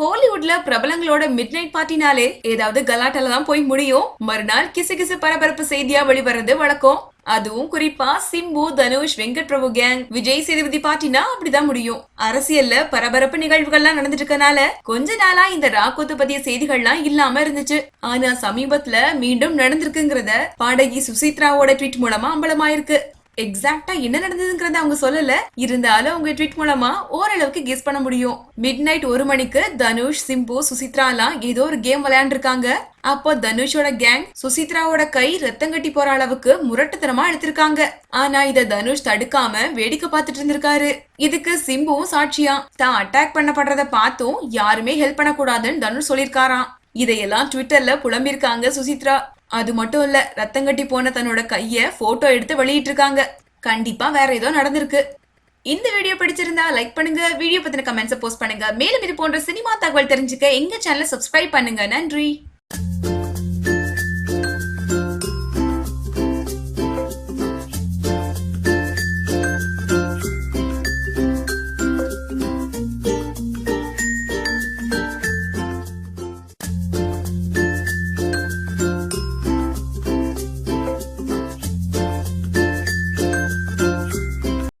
கோலிவுட்ல பிரபலங்களோட mid night பார்ட்டினாலே ஏதாவது கலாட்டால தான் போய் முடியும். மறுநாள் கிசு கிசு பரபரப்பு செய்தியா வெளிவரது வழக்கம். அதுவும் குறிப்பா சிம்பு தனுஷ் வெங்கட் பிரபு கேங் விஜய் சேதுபதி பாட்டினா அப்படிதான் முடியும். அரசியல்ல பரபரப்பு நிகழ்வுகள்லாம் நடந்துட்டு இருக்கனால கொஞ்ச நாளா இந்த ராக்கூத்து பத்திய செய்திகள்லாம் இல்லாம இருந்துச்சு. ஆனா சமீபத்துல மீண்டும் நடந்திருக்குங்கிறத பாடகி சுசித்ராவோட ட்வீட் மூலமா அம்பலமாயிருக்கு. எக்ஸாக்டா என்ன நடந்ததுங்கிறத அவங்க சொல்லல. இருந்தாலும் அவங்க ட்வீட் மூலமா ஓரளவுக்கு கெஸ் பண்ண முடியும். மிட் நைட் ஒரு மணிக்கு தனுஷ் சிம்பு சுசித்ராலாம் ஏதோ ஒரு கேம் விளையாண்டுருக்காங்க. அப்போ தனுஷோட கேங் சுசித்ராவோட கை ரத்தம் கட்டி போற அளவுக்கு முரட்டுத்தனமா எடுத்திருக்காங்க. ஆனா இத தனுஷ் தடுக்காம வேடிக்கை பார்த்துட்டு இருந்திருக்காரு. இதுக்கு சிம்புவும் சாட்சியா. தான் அட்டாக் பண்ணப்படுறத பார்த்தும் யாருமே ஹெல்ப் பண்ணக்கூடாதுன்னு தனுஷ் சொல்லியிருக்காராம். இதையெல்லாம் ட்விட்டர்ல புலம்பிருக்காங்க சுசித்ரா. அது மட்டும் இல்ல ரத்தம் கட்டி போன தன்னோட கைய போட்டோ எடுத்து வெளியிட்டு இருக்காங்க கண்டிப்பா வேற ஏதோ நடந்திருக்கு. இந்த வீடியோ பிடிச்சிருந்தா லைக் பண்ணுங்க வீடியோ பத்தின கமெண்ட்ஸை போஸ்ட் பண்ணுங்க. மேலும் இது போன்ற சினிமா தகவல் தெரிஞ்சுக்க எங்க சேனலை சப்ஸ்கிரைப் பண்ணுங்க. நன்றி.